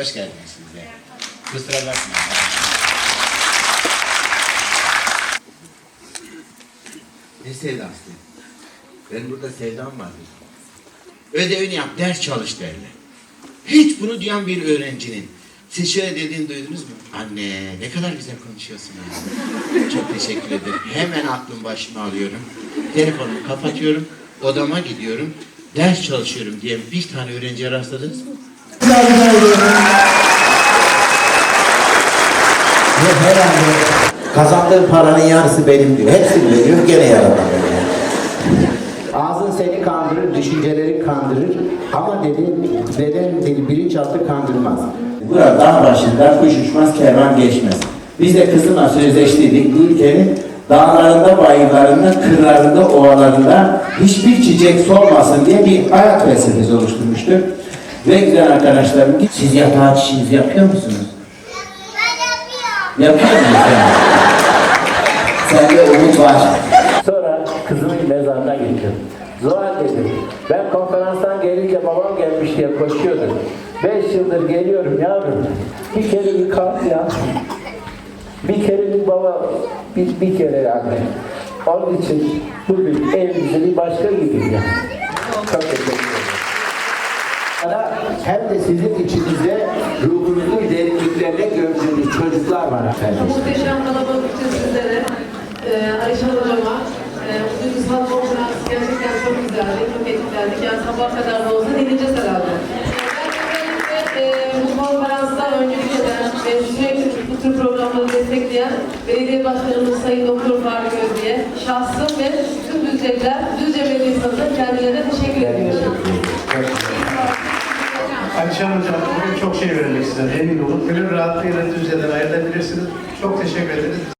Hoş geldiniz siz de. Kusura bakmayın. Ne sevdası? Ben burada sevdam var. Ödevini yap, ders çalış derler. Hiç bunu duyan bir öğrencinin. Siz şöyle dediğini duydunuz mu? Anne ne kadar güzel konuşuyorsun ya. Çok teşekkür ederim. Hemen aklım başıma alıyorum. Telefonumu kapatıyorum. Odama gidiyorum. Ders çalışıyorum diye bir tane öğrenciye rastladınız mı? Herhalde kazandığım paranın yarısı benim diyor. Hepsini veriyor gene yaradan veriyor. Ağzın seni kandırır, düşünceleri kandırır. Ama dedi beden dili bilinçaltı kandırmaz. Burada dağ başında kuş uçmaz, kervan geçmez. Biz de kızımla sözleştiydik bu ülkenin dağlarında, bayırlarında, kırlarında, ovalarında hiçbir çiçek solmasın diye bir hayat felsefesi oluşturmuştuk. Ve güzel arkadaşlarım, siz yatağa çişinizi yapıyor musunuz? Yapıyor musun sen? Sende umut var. Sonra kızımın mezarına gittim. Zuhal dedim. Ben konferanstan gelince babam gelmiş diye koşuyordum. Beş yıldır geliyorum yavrum. Bir kere bir kalk ya. Bir kere bir baba, bir, bir kere yani. Onun için bugün evimize bir başka gidin ya. Çok teşekkür ederim. Hem de sizin içinizde var efendim. Muhteşem kalabalık için sizlere, e, Ayşen Hocam'a, e, bu duygusal konferans gerçekten çok güzeldi, çok etkilendik. Yani sabah kadar da olsa dinleyeceğiz herhalde. Özellikle e, bu konferansta öncülük eden ve sürekli bu tür programları destekleyen Belediye Başkanımız Sayın Doktor Faruk Özdi'ye şahsım ve tüm Düzceliler, bugün çok şey verecek size emin olun. Gönül rahatlığıyla Düzce'den ayrılabilirsiniz. Çok teşekkür ederiz.